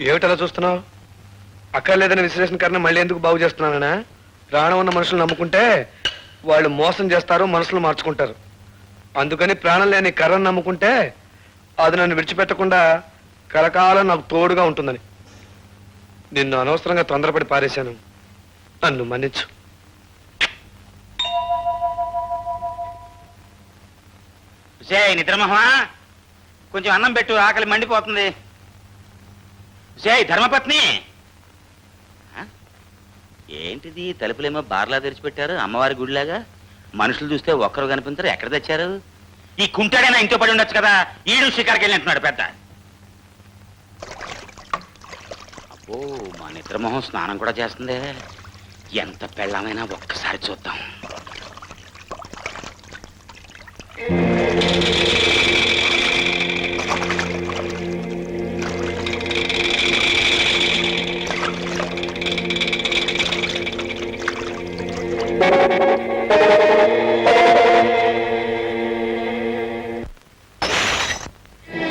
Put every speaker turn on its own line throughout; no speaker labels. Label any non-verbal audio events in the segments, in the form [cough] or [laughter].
ఏమిటలా చూస్తున్నావు? అక్కర్లేదని విశ్లేషణకరణ మళ్ళీ ఎందుకు బాగు చేస్తున్నానా ప్రాణం ఉన్న మనుషులు నమ్ముకుంటే వాళ్ళు మోసం చేస్తారు మనసులు మార్చుకుంటారు. అందుకని ప్రాణం లేని కర్రను నమ్ముకుంటే అది నన్ను విడిచిపెట్టకుండా కలకాలం నాకు తోడుగా ఉంటుందని. నిన్ను అనవసరంగా తొందరపడి పారేశాను. నన్ను మన్నించు.
నిద్రమహమా? కొంచెం అన్నం పెట్టు ఆకలి మండిపోతుంది. సే ధర్మపత్ని? ఏంటిది తలుపులేమో బార్లా తెరిచిపెట్టారు అమ్మవారి గుడిలాగా? మనుషులు చూస్తే ఒక్కరు కనిపించరు ఎక్కడ తెచ్చారు? ఈ కుంటాడైనా ఇంట్లో పడి ఉండొచ్చు కదా? ఈడు షికార్కి వెళ్ళినట్టున్నాడు పెద్ద. అబ్బో మా నిద్రమోహం స్నానం కూడా చేస్తుందే. ఎంత పెళ్ళమైనా ఒక్కసారి చూద్దాం.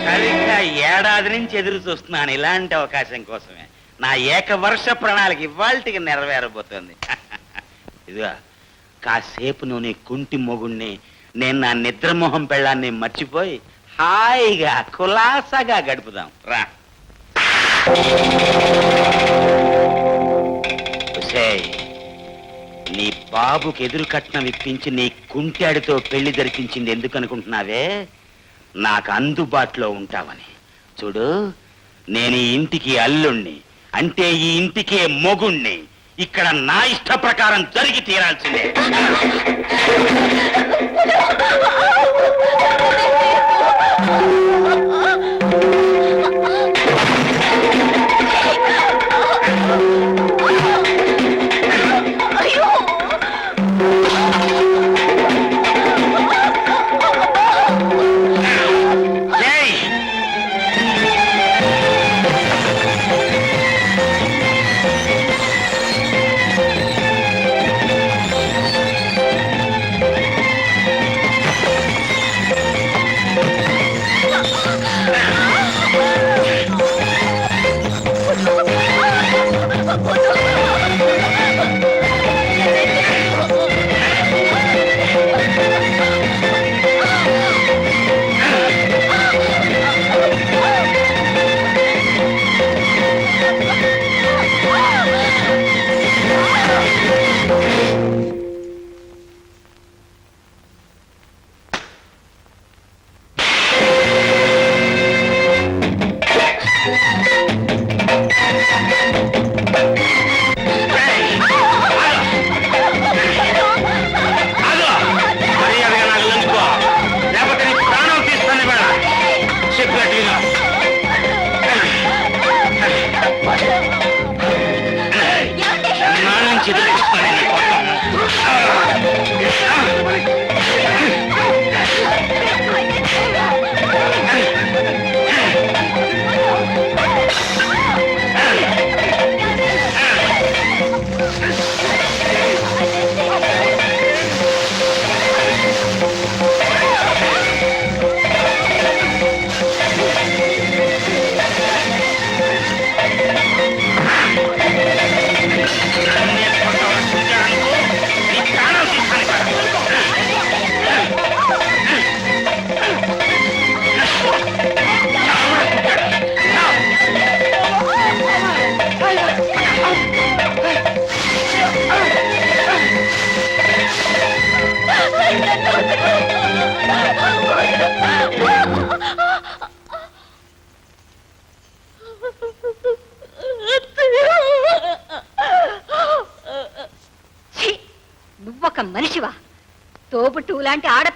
సరిగ్గా ఏడాది నుంచి ఎదురు చూస్తున్నాను. ఇలాంటి అవకాశం కోసమే. నా ఏకవర్ష ప్రణాళిక ఇవాళకి నెరవేరబోతోంది. [laughs] ఇదిగా కాసేపు నువ్వు నీ కుంటి మొగుణ్ణి నేను నా నిద్రమోహం పెళ్ళాన్ని మర్చిపోయి హాయిగా కులాసాగా గడుపుదాం. రా. నీ బాబుకి ఎదురు కట్నం ఇప్పించి నీ కుంటాడితో పెళ్ళి జరిపించింది ఎందుకనుకుంటున్నావే నాకు అందుబాటులో ఉంటావని. చూడు నేను ఈ ఇంటికి అల్లుణ్ణి అంటే ఈ ఇంటికే మొగుణ్ణి. ఇక్కడ నా ఇష్ట ప్రకారం జరిగి తీరాల్సిందే. [laughs]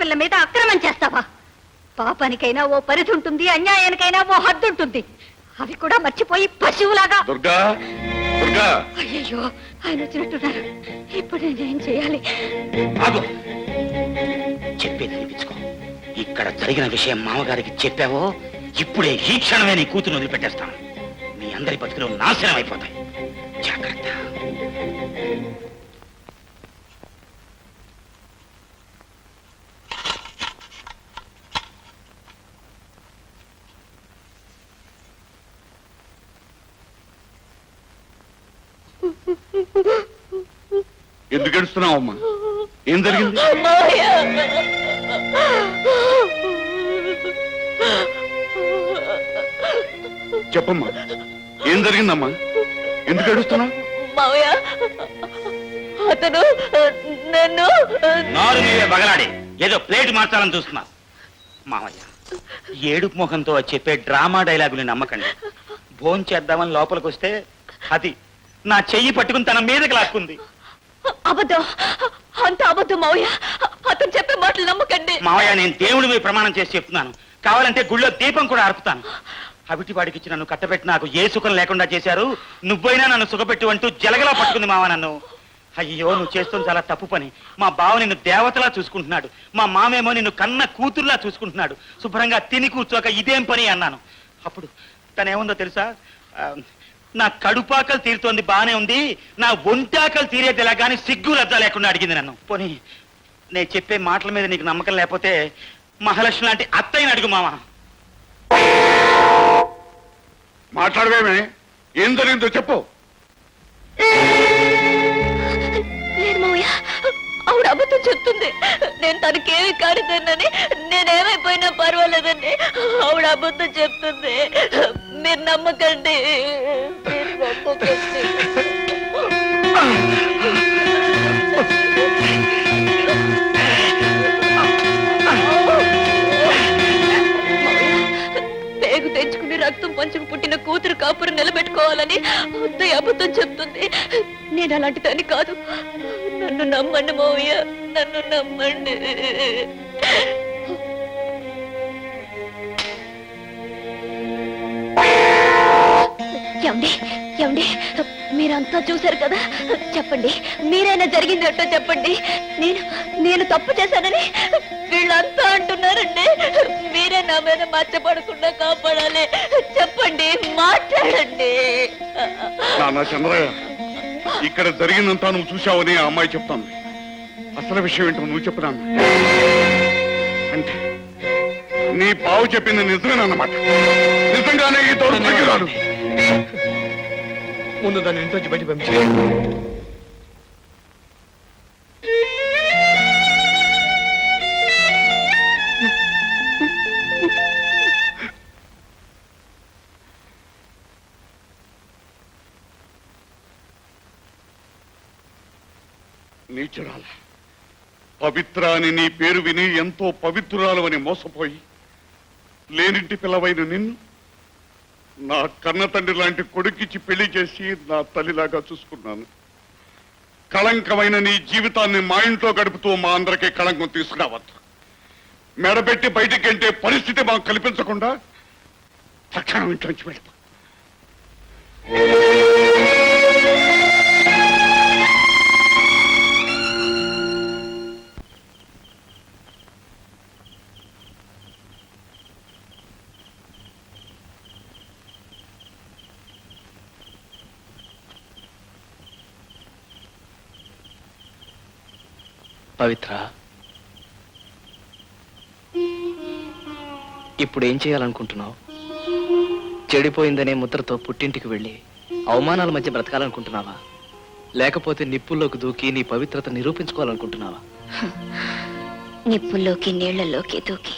ఆడపిల్ల మీద అక్రమం చేస్తావా? పాపానికైనా ఓ పరిధి ఉంటుంది అన్యాయానికైనా ఓ హద్దు ఉంటుంది. అవి కూడా మర్చిపోయి పశువులాగా.
దుర్గా దుర్గా.
అయ్యయ్యో ఆయన వచ్చినట్టున్నారు. ఇప్పుడు నేనేం చేయాలి.
ఆగు. చెప్పేది ఇక్కడ జరిగిన విషయం మామగారికి చెప్పావో ఇప్పుడే ఈ క్షణమే నీ కూతురు వదిలిపెట్టేస్తాను. మీ అందరి బతుకులు నాశనం అయిపోతాయి జాగ్రత్త.
ఎందుకు ఏడుస్తున్నావు అమ్మా ఏం జరిగింది?
మావయ్య
చెప్పమ్మా. ఏం జరిగిందమ్మా? ఎందుకు ఏడుస్తున్నావు?
మావయ్య అతను నన్ను
నారు నీవే బగలాడి. ఏదో ప్లేట్ మార్చాలని చూస్తున్నా. మామయ్య ఏడుపు ముఖంతో చెప్పే డ్రామా డైలాగుని నమ్మకండి. భోంచేద్దామని లోపలికి వస్తే అది నా చెయ్యి పట్టుకుని తన మీదకి లాక్కుంది.
అబద్ధం. అంత అబద్ధం మావయ్య. అతను చెప్పే మాటలు నమ్మకండి.
మావయ్య నేను దేవుడి మీద ప్రమాణం చేసి చెప్తున్నాను. కావాలంటే గుళ్ళో దీపం కూడా అర్పుతాను అవిటి వాడికి ఇచ్చి నన్ను కట్టబెట్టి నాకు ఏ సుఖం లేకుండా చేశారు? నువ్వైనా నన్ను సుఖపెట్టు అంటూ జలగలా పట్టుకుంది మావ నన్ను. అయ్యో నువ్వు చేస్తుంది చాలా తప్పు పని. మా బావ నిన్ను దేవతలా చూసుకుంటున్నాడు. మా మామేమో నిన్ను కన్న కూతురులా చూసుకుంటున్నాడు. శుభ్రంగా తిని కూర్చోక ఇదేం పని అన్నాను. అప్పుడు తనేముందో తెలుసా? నా కడుపాకలు తీరుతోంది బానే ఉంది. నా ఒంటాకలు తీరేది ఎలా కానీ సిగ్గు లజ్జ లేకుండా అడిగింది నన్ను. పోనీ నేను చెప్పే మాటల మీద నీకు నమ్మకం లేకపోతే మహాలక్ష్మి లాంటి అత్తయ్యని అడుగు మామ.
మాట్లాడవేమే. ఏం జరిగిందో చెప్పు.
లేదు మావయ్య. ఆవిడ అబద్ధం చెప్తుంది. నేను తనకేమి కానిదన్నని నేనేమైపోయినా పర్వాలేదండి ఆవిడ అబద్ధం చెప్తుంది. మీరు నమ్మకండి. మీరు నమ్మకండి. రక్తం పంచుకు పుట్టిన కూతురు కాపురు నిలబెట్టుకోవాలని అత్తయ్య అబద్ధం చెప్తుంది. నేను అలాంటి దాన్ని కాదు. నన్ను నమ్మండి మావయ్య నన్ను నమ్మండి. ఏమండి ఏమండి మీరంతా చూశారు కదా? చెప్పండి మీరైనా జరిగింది చెప్పండి. నేను నేను తప్పు చేశానని వీళ్ళంతా అంటున్నారండి. మీరే నా మీద మచ్చపడకుండా కాపాడాలి. చెప్పండి మాట్లాడండి.
నాన్న చంద్రయ్య ఇక్కడ జరిగిందంతా నువ్వు చూశావని ఆ అమ్మాయి చెప్తాను అసలు విషయం ఏంటో నువ్వు చెప్పు నాన్న. అంటే నీ బావు చెప్పింది నిజమేనన్నమాట నిజంగానే ఈ దౌర్భాగ్యురాలు
ముందు దాన్ని ఇంట్లోంచి బయట పంపించే.
నీచురాల పవిత్ర అని నీ పేరు విని ఎంతో పవిత్రురాలు అని మోసపోయి లేనింటి పిల్లవైన నిన్ను నా కన్న తండ్రి లాంటి కొడుకిచ్చి పెళ్ళి చేసి నా తల్లిలాగా చూసుకున్నాను. కళంకమైన నీ జీవితాన్ని మా ఇంట్లో గడుపుతూ మా అందరికీ కళంకం తీసుకురావద్దు. మెడబెట్టి బయటికి పరిస్థితి మాకు కల్పించకుండా తక్షణం ఇంట్లోంచి వెళ్తా
పవిత్ర. ఇప్పుడు ఏం చేయాలనుకుంటున్నావు? చెడిపోయిందనే ముద్రతో పుట్టింటికి వెళ్ళి అవమానాల మధ్య బ్రతకాలనుకుంటున్నావా? లేకపోతే నిప్పుల్లోకి దూకి నీ పవిత్రత నిరూపించుకోవాలనుకుంటున్నావా?
నిప్పుల్లోకి నీళ్ళలోకి దూకి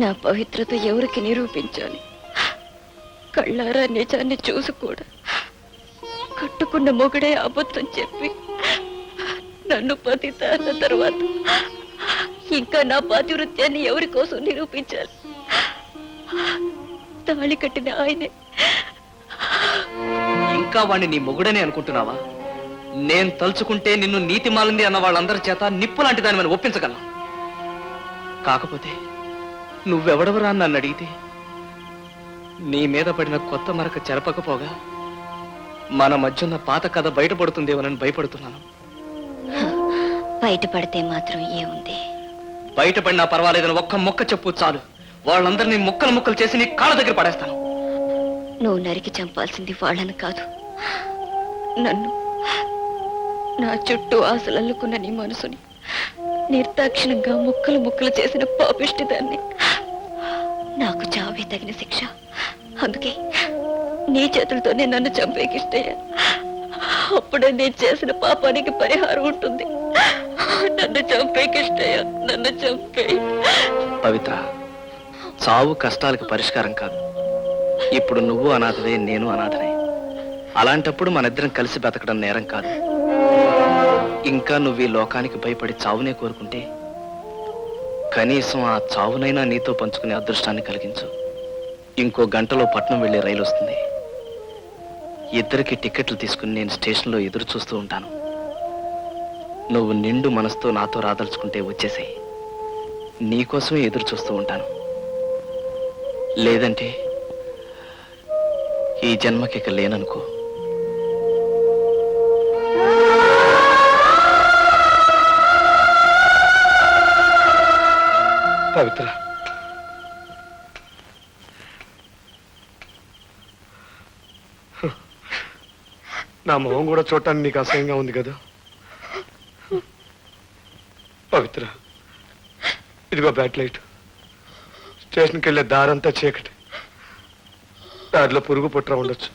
నా పవిత్రత ఎవరికి నిరూపించాలి? కళ్ళారా నిజాన్ని చూసి కూడా కట్టుకున్న మొగుడే అబద్ధం చెప్పి నన్ను పతిత అన్న తర్వాత ఇంకా నా పాతివృత్యాన్ని ఎవరి కోసం నిరూపించాలి? తాళి కట్టిన ఆయనే.
ఇంకా వాణ్ణి నీ మొగుడనే అనుకుంటున్నావా? నేను తలుచుకుంటే నిన్ను నీతి మాలింది అన్న వాళ్ళందరి చేత నిప్పు లాంటి దాని మనం ఒప్పించగలం కాకపోతే నువ్వెవడవరా నన్ను అడిగితే నీ మీద పడిన కొత్త మరక చెరపకపోగా మన మధ్యున్న పాత కథ బయటపడుతుందేమోనని భయపడుతున్నాను.
బయటపడితే మాత్రం ఏముంది?
బయటపడినా పర్వాలేదని ఒక్క మొక్క చెప్పు చాలు. వాళ్ళందరినీ ముక్కలు ముక్కలు చేసి నీ కాళ్ళ దగ్గర పడేస్తాను.
నువ్వు నరికి చంపాల్సింది వాళ్ళని కాదు. నన్ను నా చుట్టూ ఆశలు అల్లుకున్న నీ మనసుని నిర్దాక్షిణంగా ముక్కలు ముక్కలు చేసిన పాపిష్టి దాన్ని నాకు చావే తగిన శిక్ష. అందుకే నీ చేతులతోనే నన్ను చంపేకిష్టయ్యా అప్పుడే నేను చేసిన పాపానికి పరిహారం ఉంటుంది. నన్ను చంపే కృష్ణయ్య నన్ను చంపే.
పవిత్ర చావు కష్టాలకు పరిష్కారం కాదు. ఇప్పుడు నువ్వు అనాథవే నేను అనాథనే. అలాంటప్పుడు మనిద్దరం కలిసి బతకడం నేరం కాదు. ఇంకా నువ్వు ఈ లోకానికి భయపడి చావునే కోరుకుంటే కనీసం ఆ చావునైనా నీతో పంచుకునే అదృష్టాన్ని కలిగించు. ఇంకో గంటలో పట్నం వెళ్ళే రైలు వస్తుంది. ఇద్దరికి టికెట్లు తీసుకుని నేను స్టేషన్లో ఎదురు చూస్తూ ఉంటాను. నువ్వు నిండు మనసుతో నాతో రాదలుచుకుంటే వచ్చేసాయి. నీకోసమే ఎదురు చూస్తూ ఉంటాను. లేదంటే ఈ జన్మకి లేననుకో.
పవిత్ర. నా మొహం కూడా చూడటానికి నీకు అసహ్యంగా ఉంది కదా? పవిత్ర. ఇదిగో బ్యాట్ లైట్. స్టేషన్కి వెళ్ళే దారంతా చీకటి. దారిలో పురుగు పుట్ర ఉండొచ్చు.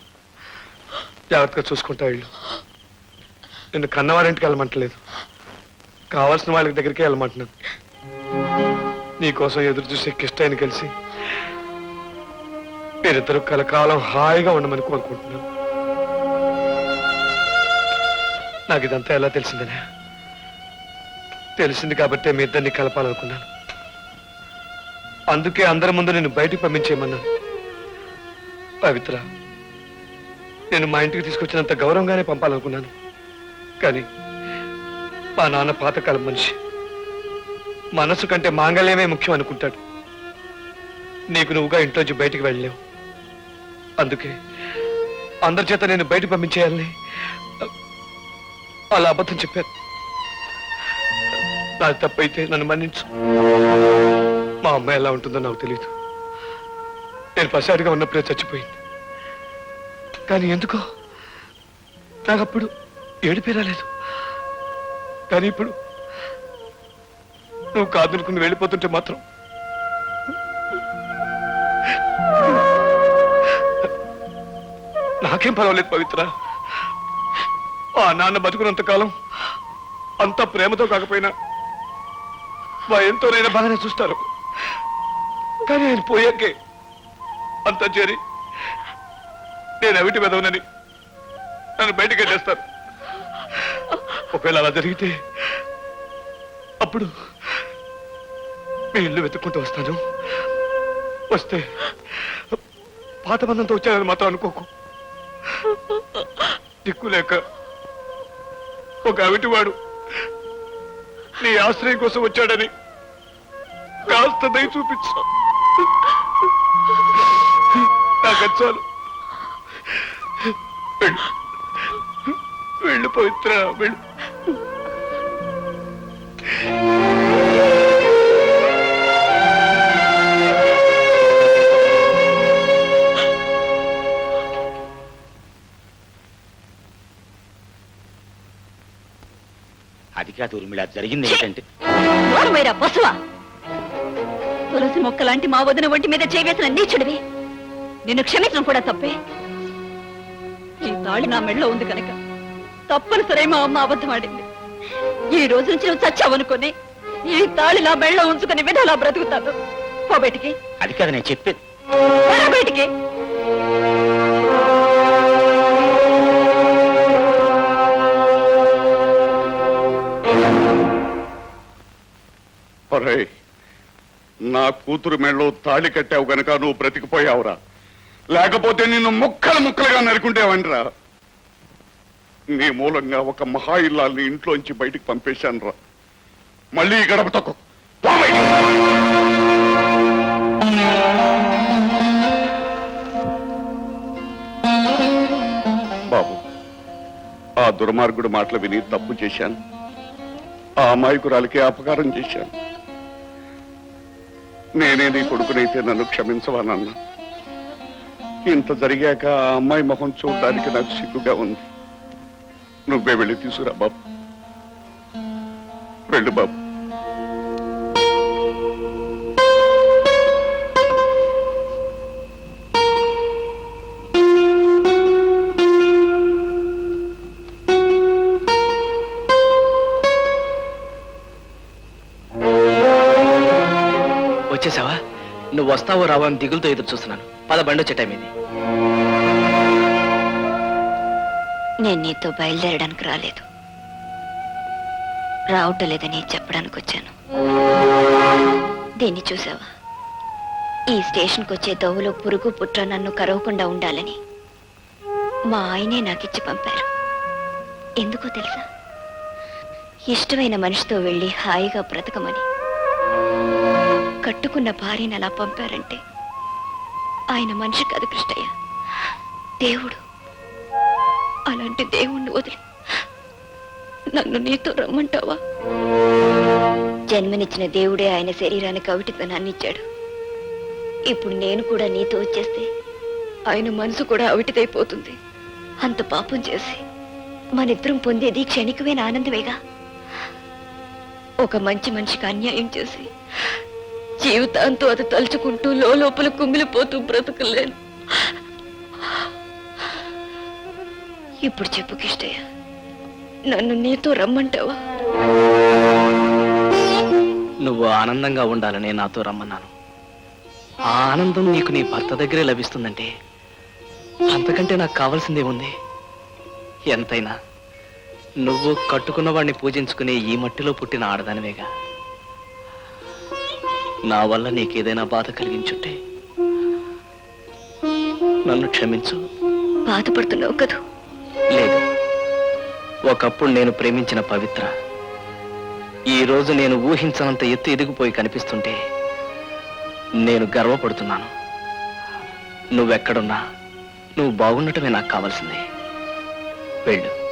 జాగ్రత్తగా చూసుకుంటా ఇల్లు నిన్ను కన్నవారింటికి వెళ్ళమంటలేదు. కావాల్సిన వాళ్ళకి దగ్గరికి వెళ్ళమంటున్నాను. నీకోసం ఎదురు చూసే కిష్టైన కలిసి మీరిద్దరు కలకాలం హాయిగా ఉండమని కోరుకుంటున్నాను. నాకు ఇదంతా ఎలా తెలిసిందనే? తెలిసింది కాబట్టే మీ ఇద్దరిని కలపాలనుకున్నాను. అందుకే అందరి ముందు నేను బయటికి పంపించేయమన్నాను. పవిత్ర నేను మా ఇంటికి తీసుకొచ్చినంత గౌరవంగానే పంపాలనుకున్నాను. కానీ మా నాన్న పాతకాలం మనిషి. మనసు కంటే మాంగళ్యమే ముఖ్యం అనుకుంటాడు. నీకు నువ్వుగా ఇంట్లోంచి బయటికి వెళ్ళలేవు. అందుకే అందరి చేత నేను బయట పంపించేయాలని అలా అబద్ధం చెప్పాను. నాది తప్పైతే నన్ను మన్నించు. మా అమ్మాయి ఎలా ఉంటుందో నాకు తెలియదు నేను పసాడిగా ఉన్నప్పుడే చచ్చిపోయింది. కానీ ఎందుకో? నాకు అప్పుడు ఏడిపే రాలేదు కానీ ఇప్పుడు నువ్వు కాదనుకుని వెళ్ళిపోతుంటే మాత్రం నాకేం పర్వాలేదు పవిత్ర. ఆ నాన్న బతుకున్నంతకాలం అంత ప్రేమతో కాకపోయినా భయంతోనైనా బాగానే చూస్తారు. కానీ ఆయన పోయాకే అంతా చేరి నేను అవిటి వెదవనని నన్ను బయటికి వెళ్ళేస్తారు. ఒకవేళ అలా జరిగితే అప్పుడు మీ ఇల్లు వెతుక్కుంటూ వస్తాను. వస్తే పాత బంధంతో వచ్చానని మాత్రం అనుకోకు. దిక్కు లేక ఒక అవిటివాడు నీ ఆశ్రయం కోసం వచ్చాడని కాస్త దయ చూపించు. నాకు చాలు. వెళ్ళు పవిత్ర వెళ్ళు.
అది కాదు ఊర్మిళ జరిగింది ఏంటంటే?
నోరుమైరా తులసి మొక్క లాంటి మా వదిన ఒంటి మీద చేవేసిన నీచుడివి. నిన్ను క్షమించడం కూడా తప్పే. ఈ తాళి నా మెడలో ఉంది కనుక. తప్పనిసరి మా అమ్మ అబద్ధం ఆడింది. ఈ రోజు నుంచి నువ్వు చచ్చావనుకొని ఈ తాళి నా మెడలో ఉంచుకుని విధాలా బ్రతుకుతాను. పో బయటికి.
అది కాదు నేను చెప్పేది.
బయటికి.
ఒరేయ్ నా కూతురు మెళ్ళో తాళి కట్టావు గనక నువ్వు బ్రతికిపోయావురా. లేకపోతే నిన్ను ముక్కలు ముక్కలుగా నరుకుంటేవంటరా నీ మూలంగా ఒక మహా ఇల్లాల్ని ఇంట్లోంచి బయటికి పంపేశాను రా మళ్ళీ గడప తొక్కు. బాబు ఆ దుర్మార్గుడు మాటలు విని తప్పు చేశాను. ఆ అమాయకురాలకి అపకారం చేశాను. నేనే నీ కొడుకునైతే నన్ను క్షమించవా నాన్న ఇంత జరిగాక ఆ అమ్మాయి మొహం చూడడానికి నాకు సిగ్గుగా ఉంది. నువ్వే వెళ్ళి తీసుకురా బాబు. వెళ్ళు బాబు.
నువ్వు వస్తావో రావో అని దిగులుతో ఎదురు చూస్తున్నాను. పద బండి వచ్చే టైం
నేను నీతో బయలుదేరడానికి రాలేదు. రావటం లేదని చెప్పడానికి వచ్చాను. దీన్ని చూసావా? ఈ స్టేషన్కి వచ్చే దోవలో పురుగు పుట్ర నన్ను కరవకుండా ఉండాలని మా ఆయనే నాకిచ్చి పంపారు. ఎందుకో తెలుసా? ఇష్టమైన మనిషితో వెళ్ళి హాయిగా బ్రతకమని. కట్టుకున్న భార్యను అలా పంపారంటే ఆయన మనిషి కాదు కృష్ణయ్య. దేవుడు అలాంటి దేవుణ్ణి వదిలి నన్ను నీతో రమ్మంటావా? జన్మనిచ్చిన దేవుడే ఆయన శరీరానికి అవిటితనాన్ని ఇచ్చాడు. ఇప్పుడు నేను కూడా నీతో వచ్చేస్తే ఆయన మనసు కూడా అవిటిదైపోతుంది. అంత పాపం చేసి మనిద్దరం పొందేది క్షణికమైన ఆనందమేగా? ఒక మంచి మనిషికి అన్యాయం చేసి జీవితాంతో అది తలుచుకుంటూ లోపల కుమిలిపోతూ బ్రతకలేను. ఇప్పుడు చెప్పు కిష్టయ్య నన్ను నీతో రమ్మంటావా?
నువ్వు ఆనందంగా ఉండాలని నాతో రమ్మన్నాను. ఆ ఆనందం నీకు నీ భర్త దగ్గరే లభిస్తుందంటే అంతకంటే నాకు కావాల్సిందే ఉంది. ఎంతైనా నువ్వు కట్టుకున్న వాడిని పూజించుకునే ఈ మట్టిలో పుట్టిన ఆడదానివేగా. నా వల్ల నీకేదైనా బాధ కలిగించుంటే నన్ను క్షమించు.
బాధపడుతున్నావు కదూ?
లేదు. ఒకప్పుడు నేను ప్రేమించిన పవిత్ర. ఈ రోజు నేను ఊహించనంత ఎత్తు ఎదిగిపోయి కనిపిస్తుంటే నేను గర్వపడుతున్నాను. నువ్వెక్కడున్నా నువ్వు బాగుండటమే నాకు కావాల్సింది. వెళ్ళు.